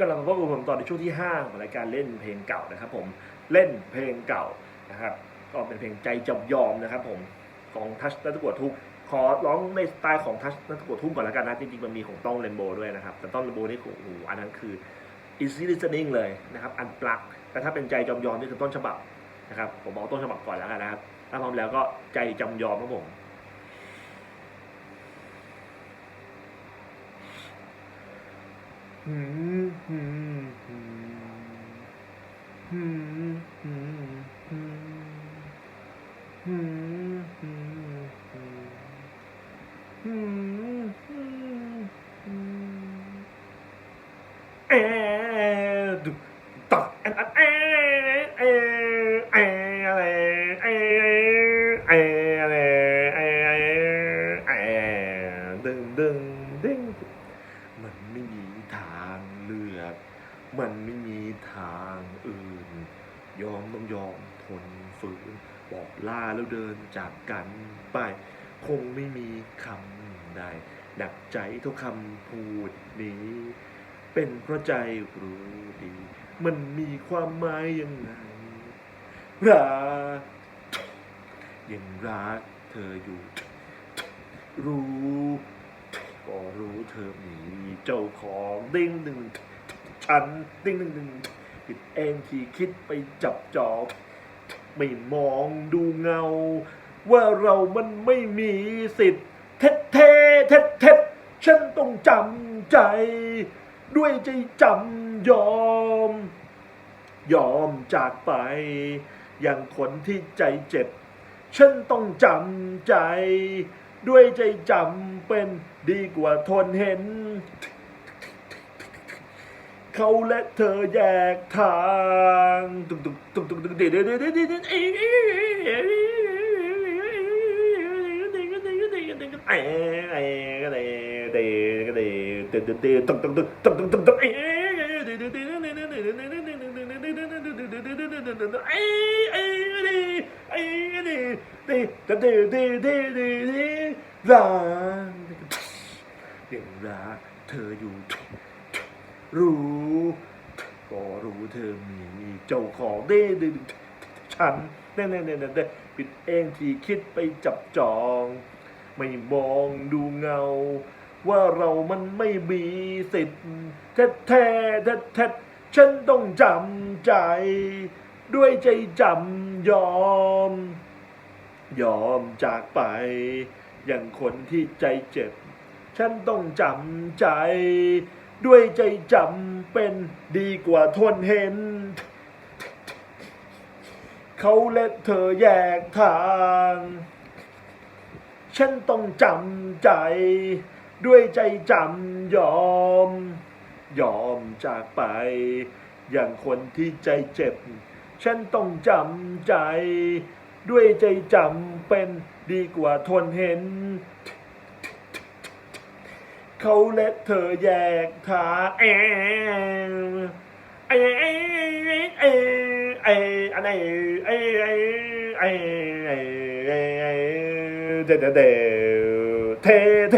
กำลังพบกับผมตอนในช่วงที่5ของรายการเล่นเพลงเก่านะครับผมเล่นเพลงเก่านะครับก็เป็นเพลงใจจำยอมนะครับผมของทัชนัตกวดทุกขอร้องในสไตล์ของทัชนัตกวดทุ่ก่อนแล้วกันนะจริงๆมันมีของต้องเรนโบ้ด้วยนะครับแต่ต้องเรนโบ้นี่โอ้โหอันนั้นคืออินซิลิซนิ่งเลยนะครับอันปลักแต่ถ้าเป็นใจจมยอมนี่คือต้นฉบับนะครับผมบอกต้นฉบับก่อนแล้วกันนะครับถ้าพร้อมแล้วก็ใจจำยอมครับผมอืม mmm Tá. Dun, dun, dun. มันไม่มีทางเลือก มันไม่มีทางอื่น ยอมต้องยอมทนฝืน บอกลาแล้วเดินจากกันไป คงไม่มีคำใดดักใจทุกคำพูดนี้ เป็นเพราะใจรู้ดี มันมีความหมายยังไงรักยังรักเธออยู่ รู้ก็รู้ เธอมีเจ้าของดิ้งหนึ่งฉันดิ้งหนึ่งหนึ่งผิดเองที่คิดไปจับจอบไม่มองดูเงา ว่าเรามันไม่มีสิทธิ์เท็ดเทเท็ดเท็ดฉันต้องจำใจ ด้วยใจจำยอม ยอมจากไป อย่างคนที่ใจเจ็บ ฉันต้องจำใจ ด้วยใจจำเป็นดีกว่าทนเห็น เขาและเธอแยกทางตุกตุกตุกตุกตุกเด็ดเด็ดเด็ดเด็ดเด็ด ยักเดี๋ยวรักเธออยู่ รู้ก็รู้เธอมีเจ้าของเด้ดึงฉันแน่แน่แน่แน่ปิดเองที่คิดไปจับจอง ไม่มองดูเงา ว่าเรามันไม่มีสิทธิ์แท้แท้แท้ ฉันต้องจำใจ ด้วยใจจำยอม ยอมจากไป อย่างคนที่ใจเจ็บ ฉันต้องจำใจ ด้วยใจจำเป็นดีกว่าทนเห็น เขาและเธอแยกทาง ฉันต้องจำใจ ด้วยใจจำยอม ยอมจากไป อย่างคนที่ใจเจ็บ ฉันต้องจำใจ ด้วยใจจำเป็นดีกว่าทนเห็น เขาและเธอแยกทางเองไอ้ไอ้ไอ้ไอ้อันไหนไอ้ไอ้ไอ้ไอ้ไอ้ไอ้เดเดเดเทเท